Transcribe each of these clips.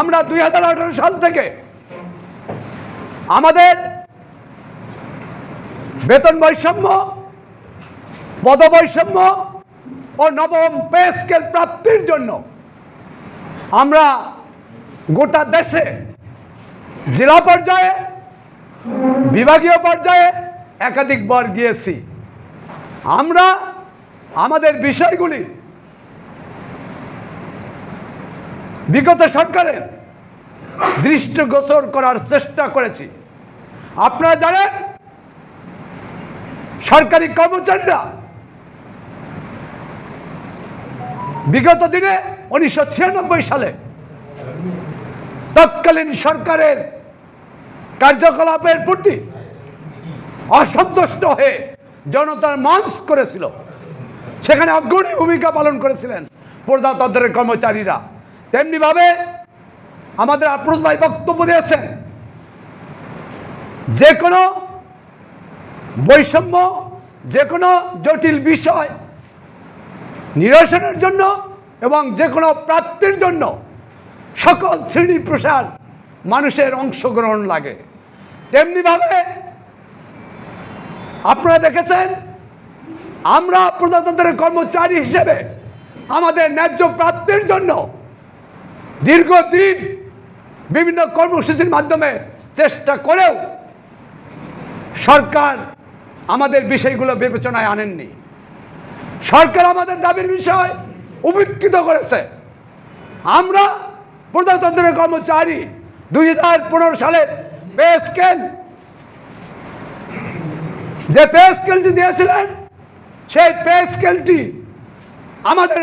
আমরা দুই হাজার আঠারো সাল থেকে আমাদের বেতন বৈষম্য, পদবৈষম্য ও নবম পে স্কেল প্রাপ্তির জন্য আমরা গোটা দেশে জেলা পর্যায়ে, বিভাগীয় পর্যায়ে একাধিকবার গিয়েছি। আমরা আমাদের বিষয়গুলি বিগত সরকারের দৃষ্টিগোচর করার চেষ্টা করেছি। আপনারা জানেন, সরকারি কর্মচারীরা বিগত দিনে উনিশশো ছিয়ানব্বই সালে তৎকালীন সরকারের কার্যকলাপের প্রতি অসন্তুষ্ট হয়ে জনতার মঞ্চ করেছিল। সেখানে অগ্রণী ভূমিকা পালন করেছিলেন প্রজাতন্ত্রের কর্মচারীরা। তেমনিভাবে আমাদের আফরোজ ভাই বক্তব্য দিয়েছেন যে কোনো বৈষম্য যে কোনো জটিল বিষয় নিরসনের জন্য এবং যে কোনো প্রাপ্তির জন্য সকল শ্রেণি প্রসার মানুষের অংশগ্রহণ লাগে। তেমনিভাবে আপনারা দেখেছেন, আমরা প্রজাতন্ত্রের কর্মচারী হিসেবে আমাদের ন্যায্য প্রাপ্তির জন্য দীর্ঘদিন বিভিন্ন কর্মসূচির মাধ্যমে চেষ্টা করেও সরকার আমাদের বিষয়গুলো বিবেচনায় আনেননি। সরকার আমাদের দাবির বিষয় উপেক্ষিত করেছে। আমরা প্রজাতন্ত্রের কর্মচারী দুই হাজার পনেরো সালের পে স্কেল যে পে স্কেলটি দিয়েছিলেন, সেই পে স্কেলটি আমাদের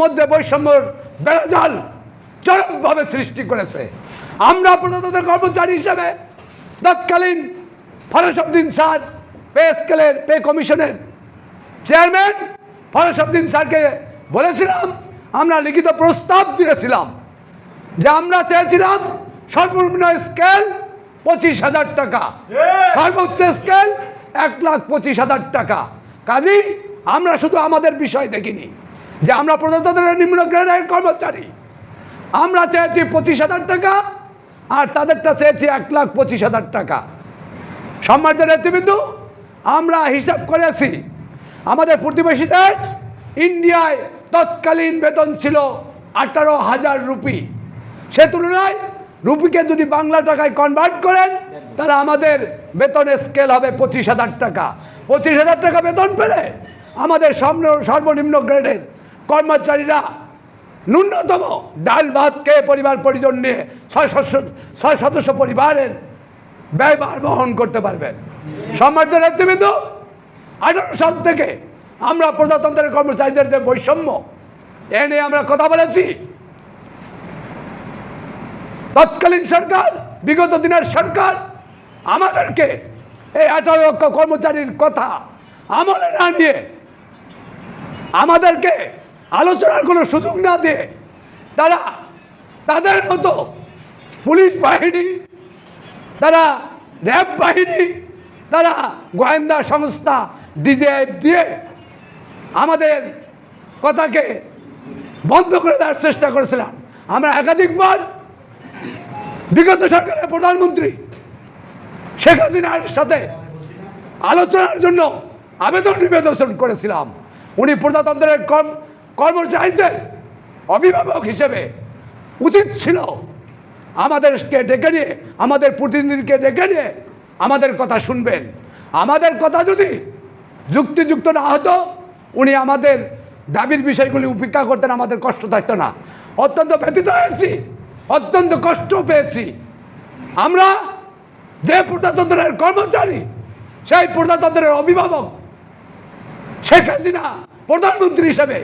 মধ্যে বৈষম্যর বেড়াজাল চরমভাবে সৃষ্টি করেছে। আমরা প্রজাতন্ত্রের কর্মচারী হিসেবে তৎকালীন ফরসুদ্দিন স্যার পে স্কেলের পে কমিশনের চেয়ারম্যান ফরসুদ্দিন স্যারকে বলেছিলাম আমরা লিখিত প্রস্তাব দিয়েছিলাম যে আমরা চেয়েছিলাম সর্বনিম্ন স্কেল পঁচিশ হাজার টাকা। সর্বোচ্চ স্কেল এক লাখ পঁচিশ হাজার টাকা। কাজেই আমরা শুধু আমাদের বিষয় দেখিনি যে আমরা প্রজাতন্ত্রের নিম্ন গ্রেডের কর্মচারী। আমরা চেয়েছি পঁচিশ হাজার টাকা, আর তাদেরটা চেয়েছি এক লাখ পঁচিশ হাজার টাকা। সম্মানিত নেতৃবৃন্দ, আমরা হিসাব করেছি, আমাদের প্রতিবেশী দেশ ইন্ডিয়ায় তৎকালীন বেতন ছিল আঠারো হাজার রুপি। সে তুলনায় রুপিকে যদি বাংলা টাকায় কনভার্ট করেন, তাহলে আমাদের বেতনের স্কেল হবে পঁচিশ হাজার টাকা। পঁচিশ হাজার টাকা বেতন পেলে আমাদের সর্ব- সর্বনিম্ন গ্রেডের কর্মচারীরা ন্যূনতম ডাল ভাত খেয়ে পরিবার পরিজন নিয়ে ছয় ছয় সদস্য পরিবারের ব্যয়ভার বহন করতে পারবেন। সম্মানিত নেতৃবৃন্দ, আঠারো সাল থেকে আমরা প্রজাতন্ত্রের কর্মচারীদের যে বৈষম্য, এ নিয়ে আমরা কথা বলেছি। তৎকালীন সরকার, বিগত দিনের সরকার, আমাদেরকে এই আঠারো লক্ষ কর্মচারীর কথা আমলে না নিয়ে আমাদেরকে আলোচনার কোনো সুযোগ না দিয়ে তারা তাদের মতো পুলিশ বাহিনী, তারা র্যাব বাহিনী, তারা গোয়েন্দা সংস্থা ডিজিএফ দিয়ে আমাদের কথাকে বন্ধ করে দেওয়ার চেষ্টা করেছিলাম। আমরা একাধিকবার বিগত সরকারের প্রধানমন্ত্রী শেখ হাসিনার সাথে আলোচনার জন্য আবেদন নিবেদন করেছিলাম। উনি প্রজাতন্ত্রের কর্ম কর্মচারীদের অভিভাবক হিসেবে উচিত ছিল আমাদেরকে ডেকে নিয়ে, আমাদের প্রতিনিধিকে ডেকে নিয়ে আমাদের কথা শুনবেন। আমাদের কথা যদি যুক্তিযুক্ত না হতো, উনি আমাদের দাবির বিষয়গুলি উপেক্ষা করতেন, আমাদের কষ্ট থাকতো না। অত্যন্ত ব্যথিত হয়েছি, অত্যন্ত কষ্ট পেয়েছি। আমরা যে প্রজাতন্ত্রের কর্মচারী, সেই প্রজাতন্ত্রের অভিভাবক শেখ হাসিনা প্রধানমন্ত্রী হিসেবে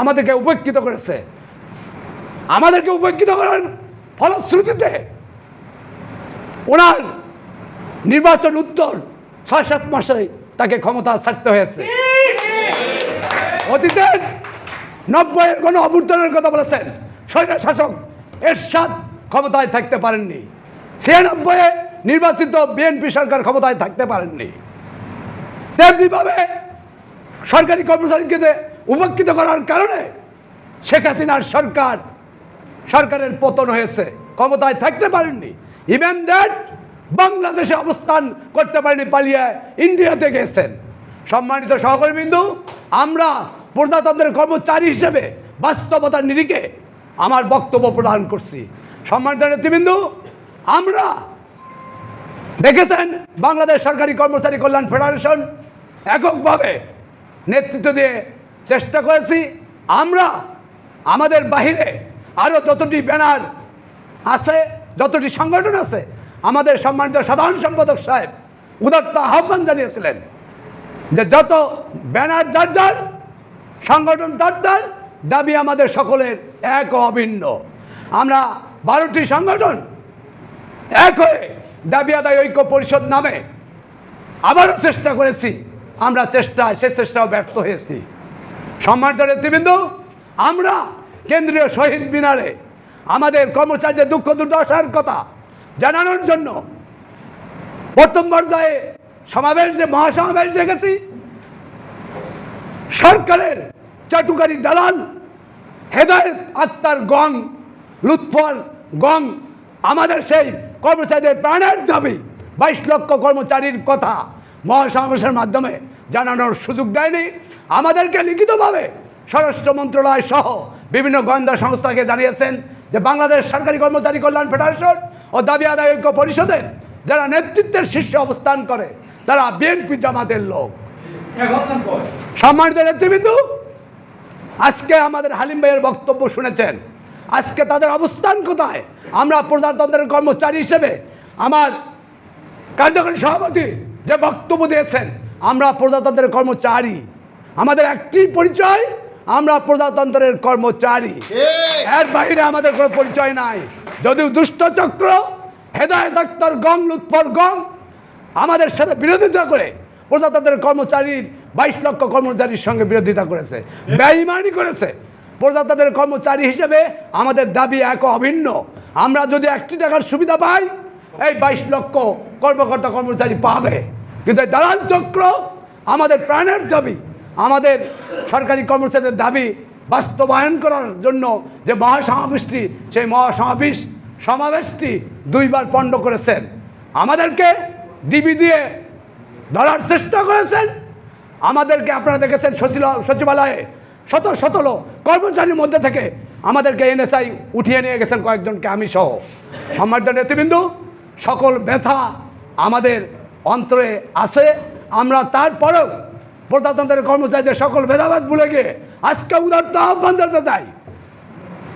আমাদেরকে উপেক্ষিত করেছে। আমাদেরকে উপেক্ষিত করার ফলশ্রুতিতে ওনার নির্বাচন উত্তর ছয় সাত মাসে তাকে ক্ষমতা ছাড়তে হয়েছে। অতীতের নব্বইয়ের কোনো অভ্যুত্থানের কথা বলেছেন। স্বৈর শাসক এরশাদ ক্ষমতায় থাকতে পারেননি। ছিয়ানব্বইয়ে নির্বাচিত বিএনপি সরকার ক্ষমতায় থাকতে পারেননি। তেমনিভাবে সরকারি কর্মচারীকে উপেক্ষিত করার কারণে শেখ হাসিনার সরকার, সরকারের পতন হয়েছে। ক্ষমতায় থাকতে পারেননি। ইভেন দ্যাট বাংলাদেশে অবস্থান করতে পারেনি, পালিয়ে ইন্ডিয়াতে গেছেন সম্মানিত সহকর্মীবৃন্দু, আমরা প্রজাতন্ত্রের কর্মচারী হিসেবে বাস্তবতার নিরিখে আমার বক্তব্য প্রদান করছি। সম্মানিত নেতৃবৃন্দু, আমরা দেখেছেন বাংলাদেশ সরকারি কর্মচারী কল্যাণ ফেডারেশন এককভাবে নেতৃত্ব দিয়ে চেষ্টা করেছি। আমরা, আমাদের বাহিরে আরও যতটি ব্যানার আছে, যতটি সংগঠন আছে, আমাদের সম্মানিত সাধারণ সম্পাদক সাহেব উদাত্ত আহ্বান জানিয়েছিলেন যে যত ব্যানার যার যার, সংগঠন তার তার, দাবি আমাদের সকলের এক অভিন্ন। আমরা বারোটি সংগঠন এক হয়ে দাবি আদায় ঐক্য পরিষদ নামে আবারও চেষ্টা করেছি। আমরা চেষ্টায়, সে চেষ্টাও ব্যর্থ হয়েছি। সম্মানিত নেতৃবৃন্দ, আমরা কেন্দ্রীয় শহীদ মিনারে আমাদের কর্মচারীদের দুঃখ দুর্দশার কথা জানানোর জন্য প্রথম পর্যায়ে সমাবেশ মহাসমাবেশ ডেকেছি সরকারের চাটুকারী দালাল হেদায়ত আক্তার গং, লুৎফর গং, আমাদের সেই কর্মচারীদের প্রাণের দাবি, বাইশ লক্ষ কর্মচারীর কথা মহাসমাবেশের মাধ্যমে জানানোর সুযোগ দেয়নি। আমাদেরকে লিখিতভাবে স্বরাষ্ট্র মন্ত্রণালয় সহ বিভিন্ন গোয়েন্দা সংস্থাকে জানিয়েছেন যে বাংলাদেশ সরকারি কর্মচারী কল্যাণ ফেডারেশন ও দাবি আদায় পরিষদের যারা নেতৃত্বের শীর্ষে অবস্থান করে, তারা বিএনপি জামাতের লোক। সম্মানিত নেতৃবৃন্দু, আজকে আমাদের হালিম ভাইয়ের বক্তব্য শুনেছেন। আজকে তাদের অবস্থান কোথায়? আমরা প্রজাতন্ত্রের কর্মচারী হিসেবে আমার কার্যকরী সভাপতি যে বক্তব্য দিয়েছেন আমরা প্রজাতন্ত্রের কর্মচারী। আমাদের একটি পরিচয় আমরা প্রজাতন্ত্রের কর্মচারী। এর বাইরে আমাদের কোনো পরিচয় নাই। যদিও দুষ্টচক্র হেদায়ত আক্তার গং লুৎফর গং আমাদের সাথে বিরোধিতা করে প্রজাতন্ত্রের কর্মচারীর বাইশ লক্ষ কর্মচারীর সঙ্গে বিরোধিতা করেছে বেঈমানি করেছে। প্রজাতন্ত্রের কর্মচারী হিসেবে আমাদের দাবি এক অভিন্ন। আমরা যদি একটি টাকার সুবিধা পাই এই বাইশ লক্ষ কর্মকর্তা কর্মচারী পাবে। কিন্তু দালাল চক্র আমাদের প্রাণের দাবি, আমাদের সরকারি কর্মচারীদের দাবি বাস্তবায়ন করার জন্য যে মহাসমাবেশটি, সেই মহাসমাবেশ সমাবেশটি দুইবার পণ্ড করেছেন। আমাদেরকে ডিবি দিয়ে ধরার চেষ্টা করেছেন। আমাদেরকে আপনারা দেখেছেন সচিল, সচিবালয়ে শত শত কর্মচারীর মধ্যে থেকে আমাদেরকে এনএসআই উঠিয়ে নিয়ে গেছেন কয়েকজনকে আমি সহ। সম্মানিত নেতৃবৃন্দু, সকল ব্যথা আমাদের অন্তরে আছে, আমরা তারপরেও প্রজাতন্ত্রের কর্মচারীদের সকল ভেদাভেদ ভুলে গিয়ে আজকে উদার্ত আহ্বান জানাতে চাই।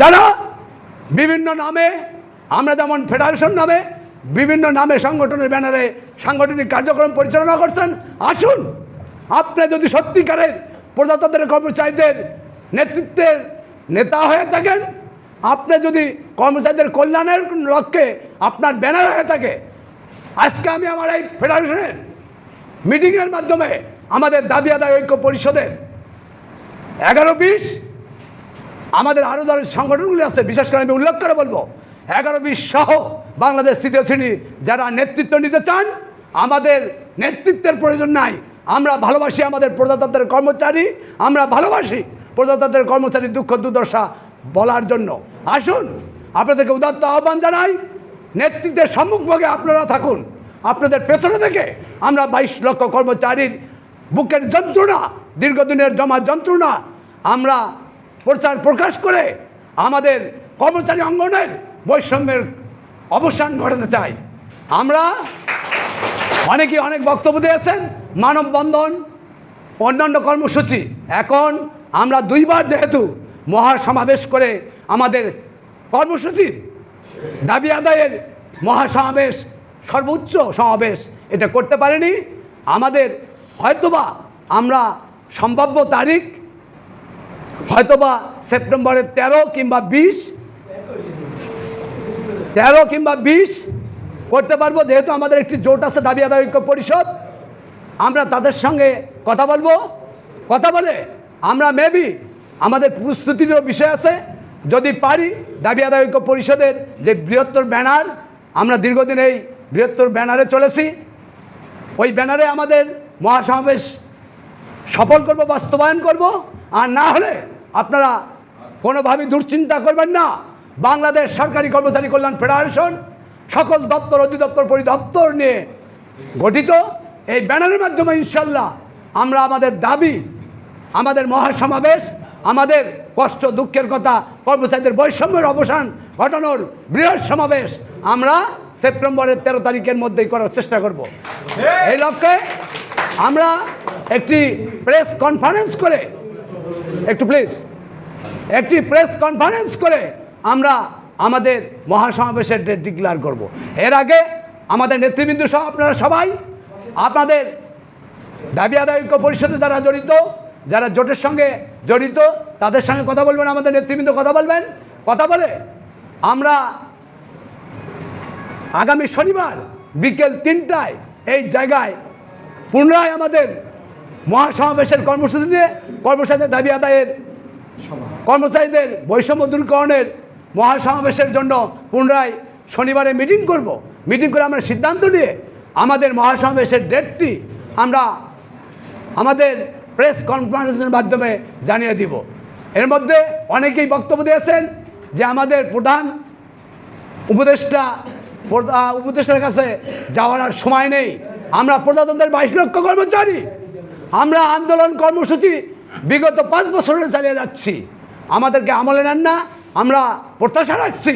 যারা বিভিন্ন নামে, আমরা যেমন ফেডারেশন নামে বিভিন্ন নামে সংগঠনের ব্যানারে সাংগঠনিক কার্যক্রম পরিচালনা করছেন, আসুন আপনি যদি সত্যিকারের প্রজাতন্ত্রের কর্মচারীদের নেতৃত্বের নেতা হয়ে থাকেন, আপনি যদি কর্মচারীদের কল্যাণের লক্ষ্যে আপনার ব্যানার হয়ে থাকে আজকে আমি আমার এই ফেডারেশনের মিটিংয়ের মাধ্যমে আমাদের দাবি আদায় ঐক্য পরিষদের এগারো বিশ, আমাদের আরও যারা সংগঠনগুলি আছে, বিশেষ করে আমি উল্লেখ করে বলব, এগারো বিশ সহ বাংলাদেশ তৃতীয় শ্রেণি যারা নেতৃত্ব নিতে চান, আমাদের নেতৃত্বের প্রয়োজন নাই। আমরা ভালোবাসি আমাদের প্রজাতন্ত্রের কর্মচারী, আমরা ভালোবাসি প্রজাতন্ত্রের কর্মচারীর দুঃখ দুর্দশা বলার জন্য। আসুন, আপনাদেরকে উদাত্ত আহ্বান জানাই নেতৃত্বের সম্মুখভাগে আপনারা থাকুন। আপনাদের পেছনে থেকে আমরা বাইশ লক্ষ কর্মচারীর বুকের যন্ত্রণা, দীর্ঘদিনের জমা যন্ত্রণা, আমরা প্রচার প্রকাশ করে আমাদের কর্মচারী অঙ্গনের বৈষম্যের অবসান ঘটাতে চাই। আমরা অনেকেই অনেক বক্তব্য দিয়েছেন, মানববন্ধন, অন্যান্য কর্মসূচি। এখন আমরা দুইবার যেহেতু মহাসমাবেশ করে আমাদের কর্মসূচির দাবি আদায়ের মহাসমাবেশ, সর্বোচ্চ সমাবেশ এটা করতে পারেনি। আমাদের হয়তোবা আমরা সম্ভাব্য তারিখ, হয়তোবা সেপ্টেম্বরের তেরো কিংবা বিশ, তেরো কিংবা বিশ করতে পারব, যেহেতু আমাদের একটি জোট আছে দাবি আদায় ঐক্য পরিষদ। আমরা তাদের সঙ্গে কথা বলব। কথা বলে আমরা মেবি আমাদের প্রস্তুতিরও বিষয় আছে। যদি পারি দাবি আদায় ঐক্য পরিষদের যে বৃহত্তর ব্যানার, আমরা দীর্ঘদিন এই বৃহত্তর ব্যানারে চলেছি। ওই ব্যানারে আমাদের মহাসমাবেশ সফল করব, বাস্তবায়ন করব। আর না হলে আপনারা কোনোভাবেই দুশ্চিন্তা করবেন না। বাংলাদেশ সরকারি কর্মচারী কল্যাণ ফেডারেশন সকল দপ্তর, অধিদপ্তর, পরিদপ্তর নিয়ে গঠিত। এই ব্যানারের মাধ্যমে ইনশাল্লাহ আমরা আমাদের দাবি, আমাদের মহাসমাবেশ, আমাদের কষ্ট দুঃখের কথা কর্মচারীদের বৈষম্যের অবসান ঘটানোর বৃহৎ সমাবেশ আমরা সেপ্টেম্বরের তেরো তারিখের মধ্যেই করার চেষ্টা করব। এই লক্ষ্যে আমরা একটি প্রেস কনফারেন্স করে একটু প্লিজ একটি প্রেস কনফারেন্স করে আমরা আমাদের মহাসমাবেশের ডেট ডিক্লেয়ার করব। এর আগে আমাদের নেতৃবৃন্দ সহ আপনারা সবাই আপনাদের দাবি আদায় ঐক্য পরিষদে যারা জড়িত যারা জোটের সঙ্গে জড়িত তাদের সঙ্গে কথা বলবেন, আমাদের নেতৃবৃন্দ কথা বলবেন, কথা বলে আমরা আগামী শনিবার বিকেল তিনটায় এই জায়গায় পুনরায় আমাদের মহাসমাবেশের কর্মসূচি নিয়ে কর্মচারীদের দাবি আদায়ের কর্মচারীদের বৈষম্য দূরীকরণের মহাসমাবেশের জন্য পুনরায় শনিবারে মিটিং করব। মিটিং করে আমরা সিদ্ধান্ত নিয়ে আমাদের মহাসমাবেশের ডেটটি আমরা আমাদের প্রেস কনফারেন্সের মাধ্যমে জানিয়ে দিব। এর মধ্যে অনেকেই বক্তব্য দিয়েছেন যে আমাদের প্রধান উপদেষ্টা উপদেষ্টার কাছে যাওয়ার আর সময় নেই। আমরা প্রজাতন্ত্রের বাইশ লক্ষ কর্মচারী। আমরা আন্দোলন কর্মসূচি বিগত পাঁচ বছরে চালিয়ে যাচ্ছি। আমাদেরকে আমলে নেন না, আমরা প্রত্যাশা রাখছি।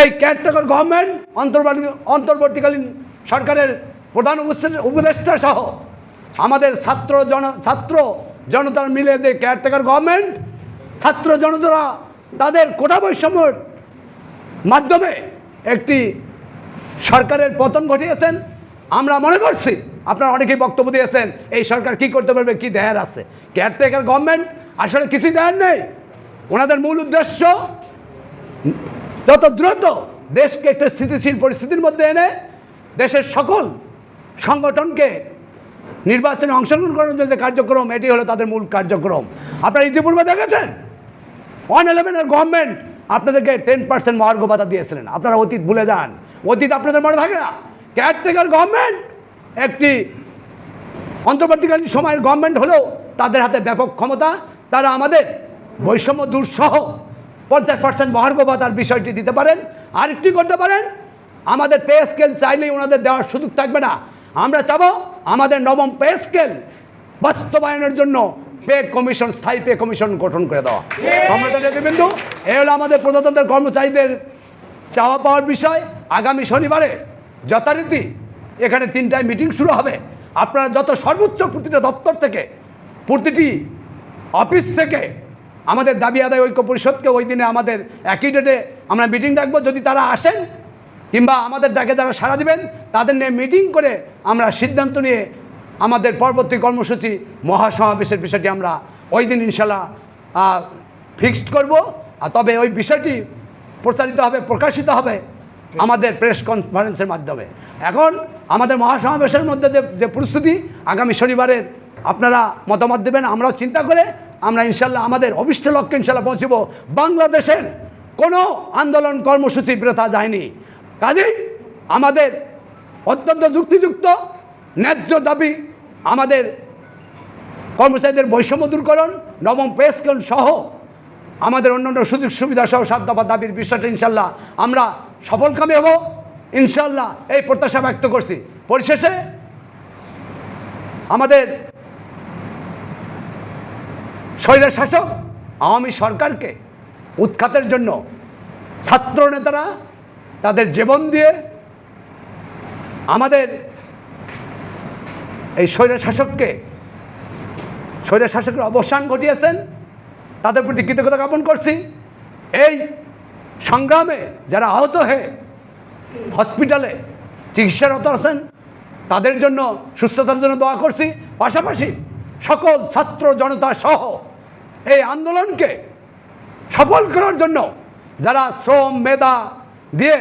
এই কেয়ারটেকার গভর্নমেন্ট অন্তর্বর্তী, অন্তর্বর্তীকালীন সরকারের প্রধান উপদেষ্টা সহ আমাদের ছাত্র জন, ছাত্র জনতার মিলে যে কেয়ারটেকার গভর্নমেন্ট ছাত্র জনতারা তাদের কোটা বৈষম্যর মাধ্যমে একটি সরকারের পতন ঘটিয়েছেন। আমরা মনে করছি, আপনারা অনেকেই বক্তব্য দিয়েছেন, এই সরকার কি করতে পারবে, কি দেয়ার আছে। কেয়ারটেকার গভর্নমেন্ট আসলে কিছুই দেয়ার নেই। ওনাদের মূল উদ্দেশ্য, যত দ্রুত দেশকে একটা স্থিতিশীল পরিস্থিতির মধ্যে এনে দেশের সকল সংগঠনকে নির্বাচনে অংশগ্রহণ করার জন্য যে কার্যক্রম, এটি হলো তাদের মূল কার্যক্রম। আপনারা ইতিপূর্বে দেখেছেন? ওয়ান ইলেভেনের গভর্নমেন্ট আপনাদেরকে টেন পার্সেন্ট মহার্ঘ ভাতা দিয়েছিলেন। আপনারা অতীত ভুলে যান। অতীত আপনাদের মনে থাকে না? কেয়ারটেকার গভর্নমেন্ট একটি অন্তর্বর্তীকালীন সময়ের গভর্নমেন্ট হলেও তাদের হাতে ব্যাপক ক্ষমতা। তারা আমাদের বৈষম্য দূর সহ পঞ্চাশ পার্সেন্ট মহার্ঘ ভাতার বিষয়টি দিতে পারেন। আরেকটি করতে পারেন, আমাদের পে স্কেল চাইলেই ওনাদের দেওয়ার সুযোগ থাকবে না। আমরা চাবো আমাদের নবম পে স্কেল বাস্তবায়নের জন্য পে কমিশন, স্থায়ী পে কমিশন গঠন করে দেওয়া। সম্মানিত এ হলো আমাদের প্রজাতন্ত্রের কর্মচারীদের চাওয়া পাওয়ার বিষয়। আগামী শনিবারে যথারীতি এখানে তিনটায় মিটিং শুরু হবে। আপনারা যত সর্বোচ্চ প্রতিটা দপ্তর থেকে, প্রতিটি অফিস থেকে আমাদের দাবি আদায় ঐক্য পরিষদকে ওই দিনে আমাদের একই ডেটে আমরা মিটিং ডাকবো। যদি তারা আসেন কিংবা আমাদের ডাকে যারা সাড়া দিবেন, তাদের নিয়ে মিটিং করে আমরা সিদ্ধান্ত নিয়ে আমাদের পরবর্তী কর্মসূচি মহাসমাবেশের বিষয়টি আমরা ওই দিন ইনশাল্লাহ ফিক্সড করব। আর তবে ওই বিষয়টি প্রচারিত হবে, প্রকাশিত হবে আমাদের প্রেস কনফারেন্সের মাধ্যমে। এখন আমাদের মহাসমাবেশের মধ্যে যে যে প্রস্তুতি, আগামী শনিবারের আপনারা মতামত দেবেন, আমরাও চিন্তা করে আমরা ইনশাল্লাহ আমাদের অভিষ্ট লক্ষ্যে ইনশাল্লাহ পৌঁছব। বাংলাদেশের কোনো আন্দোলন কর্মসূচি বৃথা যায়নি কাজেই আমাদের অত্যন্ত যুক্তিযুক্ত ন্যায্য দাবি আমাদের কর্মচারীদের বৈষম্য দূরকরণ, নবম পে স্কেল সহ আমাদের অন্যান্য সুযোগ সুবিধা সহ সাত দফা দাবির বিষয়টা ইনশাল্লাহ আমরা সফলকামী হব। ইনশাল্লাহ এই প্রত্যাশা ব্যক্ত করছি। পরিশেষে আমাদের স্বৈরের শাসক আওয়ামী সরকারকে উৎখাতের জন্য ছাত্র নেতারা তাদের জীবন দিয়ে আমাদের এই স্বৈরের শাসককে স্বৈরের শাসকের অবসান ঘটিয়েছেন, তাদের প্রতি কৃতজ্ঞতা জ্ঞাপন করছি। এই সংগ্রামে যারা আহত হয়ে হসপিটালে চিকিৎসারত আছেন, তাদের জন্য, সুস্থতার জন্য দোয়া করছি। পাশাপাশি সকল ছাত্র জনতা সহ এই আন্দোলনকে সফল করার জন্য যারা শ্রম, মেধা দিয়ে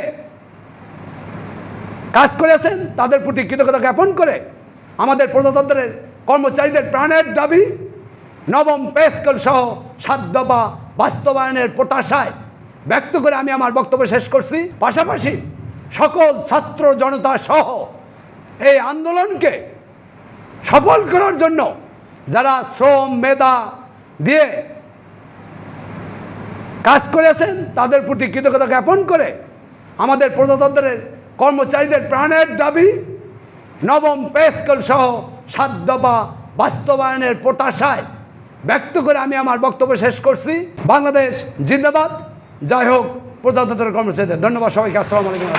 কাজ করেছেন, তাদের প্রতি কৃতজ্ঞতা জ্ঞাপন করে আমাদের প্রজাতন্ত্রের কর্মচারীদের প্রাণের দাবি, নবম পেস্কল সহ সাত দফা বাস্তবায়নের প্রত্যাশায় ব্যক্ত করে আমি আমার বক্তব্য শেষ করছি। পাশাপাশি সকল ছাত্র জনতা সহ এই আন্দোলনকে সফল করার জন্য যারা শ্রম, মেধা দিয়ে কাজ করেছেন, তাদের প্রতি কৃতজ্ঞতা জ্ঞাপন করে আমাদের প্রজাতন্ত্রের কর্মচারীদের প্রাণের দাবি, নবম পেস্কল সহ সাত দফা বাস্তবায়নের প্রত্যাশায় ব্যক্ত করে আমি আমার বক্তব্য শেষ করছি। বাংলাদেশ জিন্দাবাদ। যাই হোক, প্রজাতন্ত্রের কর্মচারীদের ধন্যবাদ সবাইকে। আসসালামু আলাইকুম।